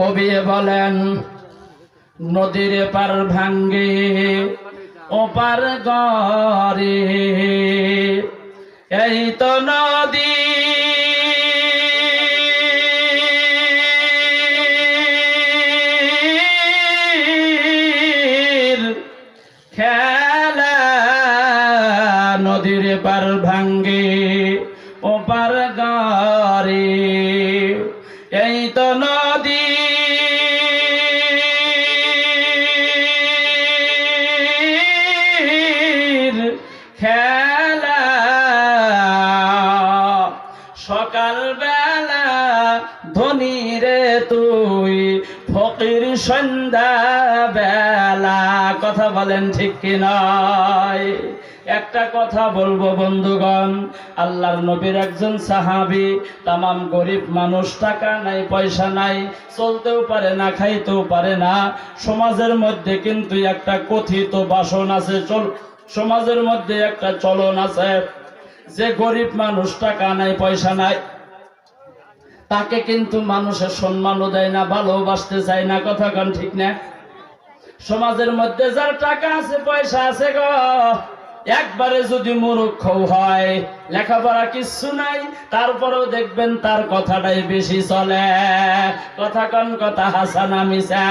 কবি বলেন, নদীর পার ভাঙ্গে, ওপার গরে এই তো নদী। খেলা নদীর পার ভাঙ্গে, ওপার গরে ধনী রে তুই, ফকির সন্ধ্যা বেলা কথা বলেন ঠিক কি নয়? একটা কথা বলব বন্ধুগণ, আল্লাহর নবীর একজন সাহাবি তামাম গরিব মানুষ, টাকা নাই, পয়সা নাই, চলতেও পারে না, খাইতেও পারে না। সমাজের মধ্যে কিন্তু একটা কথিত বাসন আছে, চল, সমাজের মধ্যে একটা চলন আছে। যে গরিব মানুষ টাকা নাই, পয়সা নাই তাকে কিন্তু মানুষের সম্মানও দেয় না, ভালোবাসতে চায় না, কথা কন ঠিক না? সমাজের মধ্যে যার টাকা আছে, পয়সা আছে গো, একবারে যদি মূর্খ হয়, লেখাপড়া কিচ্ছু নাই, তারপরেও দেখবেন তার কথাটাই বেশি চলে। কথা কন কথা হাসানা মিশা।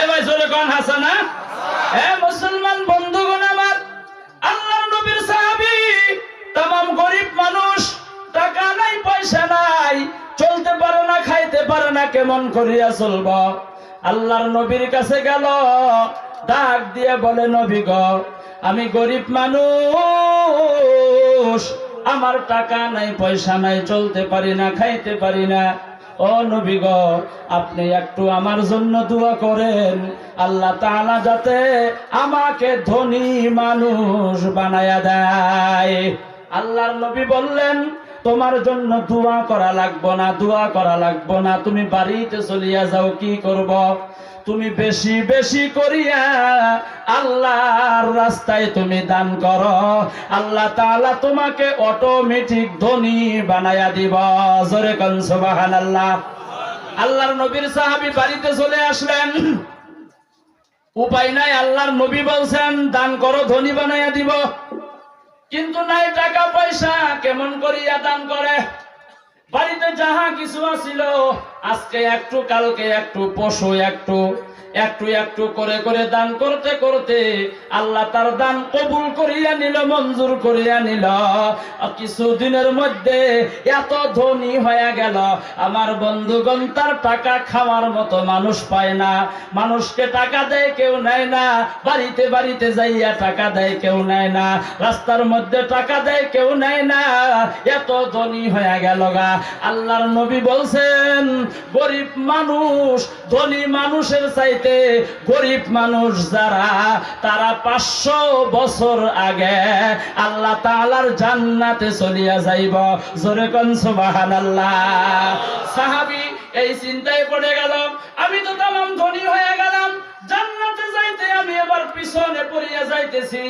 এ ভাই চলে কন হাসানা। এ মুসলমান বন্ধুগণ না কেমন করিয়া চলব? আল্লাহর নবীর কাছে গেল, ডাক দিয়ে বলে, নবী গ, আমি গরিব মানুষ, আমার টাকা নাই, পয়সা নাই, চলতে পারি না, খাইতে পারি না। ও নবী গ, আপনি একটু আমার জন্য দোয়া করেন। আল্লাহ তাআলা যাতে আমাকে ধনী মানুষ বানায়া দেয়। আল্লাহর নবী বললেন, তোমার জন্য দোয়া করা লাগবো না, দোয়া করা লাগবো না। তুমি বাড়িতে চলিয়া যাও, কি করব? তুমি বেশি বেশি করিয়া আল্লাহর রাস্তায় তুমি দান করো। আল্লাহ তাআলা তোমাকে অটোমেটিক ধনী বানায়া দিব। জোরে কন, সুবহানাল্লাহ। আল্লাহর নবীর সাহাবী বাড়িতে চলে আসলেন। উপায় নাই, আল্লাহর নবী বলছেন, দান করো, ধনী বানাইয়া দিব। কিন্তু নাই টাকা পয়সা, কেমন করিয়া দান করে? বাড়িতে যাহা কিছু আছিল, আজকে একটু, কালকে একটু পশু একটু। একটু একটু করে করে দান করতে করতে আল্লাহ তার দান কবুল করিয়া নিল, মঞ্জুর করিয়া নিল। কিছু দিনের মধ্যে এত ধনী হয়ে গেল। আমার বন্ধুগণ, তার টাকা খাওয়ার মতো মানুষ পায় না। মানুষকে টাকা দেয়, কেউ নেয় না। বাড়িতে বাড়িতে যাইয়া টাকা দেয়, কেউ নেয় না। রাস্তার মধ্যে টাকা দেয়, কেউ নেয় না। এত ধনী হয়ে গেল গা। আল্লাহর নবী বলছেন, গরিব মানুষ, ধনী মানুষের চাইতে গরিব মানুষ যারা, তারা পাঁচশো বছর আগে আল্লাহ তালার জান্নাতে চলিয়া যাইব। জোরে কন আল্লাহ সাহাবি এই চিন্তায় পড়ে গেলাম আমি তো তামাম ধনী হয়ে গেলাম। আমি এবার পিছনে পড়িয়া যাইতেছি।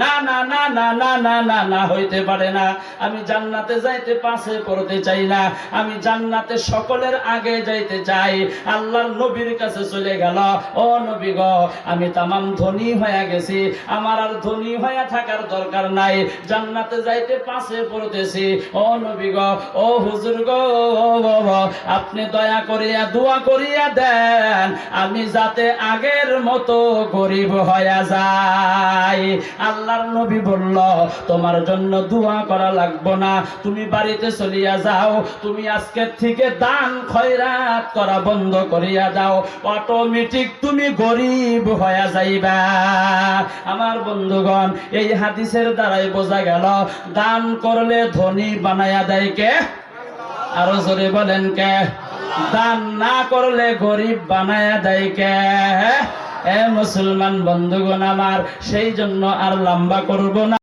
না না না না না না না না হইতে পারে না। আমি জান্নাতে যাইতে পাশে পড়তে চাই না। আমি জান্নাতে সকলের আগে যাইতে চাই। আল্লাহর নবীর কাছে চলে গেল। ও নবী গো, আমি তামাম ধনী হয়ে গেছি। আমার আর ধনী হয়ে থাকার দরকার নাই। জান্নাতে যাইতে পাশে পড়তেছি। ও নবী গো, ও হুজুর গো আপনি দয়া করিয়া, দোয়া করিয়া দেন। আমি যাতে আগের মতো গরিব হয়ে যাই আল্লাহর নবী বলল, তোমার জন্য দোয়া করা লাগবো না। তুমি বাড়িতে চলিয়া যাও। তুমি আজকের থেকে দান খয়রাত করা বন্ধ করিয়া দাও। অটোমেটিক তুমি গরিব হয়ে যাইবা। আমার বন্ধুগণ, এই হাদিসের দ্বারাই বোঝা গেল, দান করলে ধনী বানায়া দেয় কে? আরও জোরে বলেন কে? দান না করলে গরিব বানায়া দেয় কে? এ মুসলমান বন্ধুগণ আমার সেই জন্য আর লম্বা করব না।